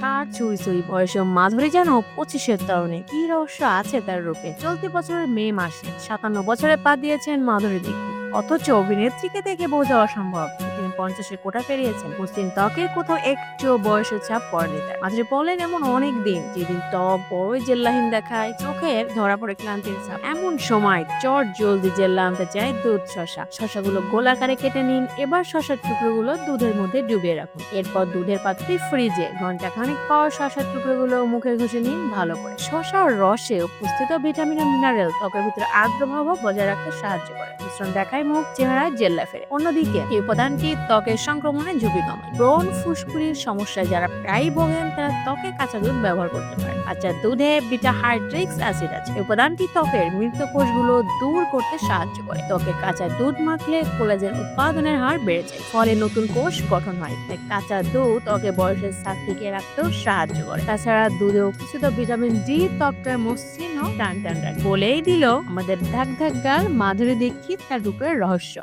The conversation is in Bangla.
ষাট ছুঁই ছুঁই বয়স মাধুরী যেন পঁচিশের তরণে। কি রহস্য আছে তার রূপে? চলতি বছরের মে মাসে সাতান্ন বছরে পা দিয়েছেন মাধুরী দীক্ষিত। অথচ অভিনেত্রীকে দেখে বোঝা অসম্ভব। পঞ্চাশের কোটা পেরিয়েছেন মুসলিম ত্বকের কোথাও একটু বয়সের ছাপ পড়েনি তার। মাঝে বলেন এমন অনেক দিন যেদিন ত্বক বড়ই জেল্লাহীন দেখায়, চোখের ধরা পড়ে ক্লান্তির ছাপ। এমন সময় চট জলদি জেল্লা আনতে চায় দুধ শশা। শশাগুলো গোলাকারে কেটে নিন, এবার শশার টুকরোগুলো দুধের মধ্যে ডুবিয়ে রাখুন। এরপর দুধের পাত্রটি ফ্রিজে ঘণ্টা খানিক পর শশার টুকরোগুলো মুখে ঘষে নিন ভালো করে। শশার রসে উপস্থিত ভিটামিন ও মিনারেল ত্বকের ভিতরে আর্দ্রভাব বজায় রাখতে সাহায্য করে। মিশ্রণ দেখায় মুখ, চেহারায় জেল্লা ফেরে। অন্যদিকে এই উপাদানটি ত্বকের সংক্রমণের ঝুঁকি কমায় ব্রণ, ফুসকুড়ির সমস্যায় যারা প্রায় ভোগেন, তারা ত্বকে কাঁচা দুধ ব্যবহার করতে পারে কাঁচা দুধে বিটা হাইড্রিক্স অ্যাসিড আছে। উপাদানটি ত্বকের মৃত কোষগুলো দূর করতে সাহায্য করে। ত্বকে কাঁচা দুধ মাখলে কোলাজেন উৎপাদনের হার বেড়ে যায়, ফলে নতুন কোষ গঠন হয়। তাই কাঁচা দুধ ত্বকে বয়সের সাথ থেকে রাখতেও সাহায্য করে। তাছাড়া দুধে উপস্থিত ভিটামিন ডি, ত্বকটার মসৃণ টান টান বলেই দিল আমাদের ধাক ধাক গাল মাধুরী দীক্ষিত তার রূপের রহস্য।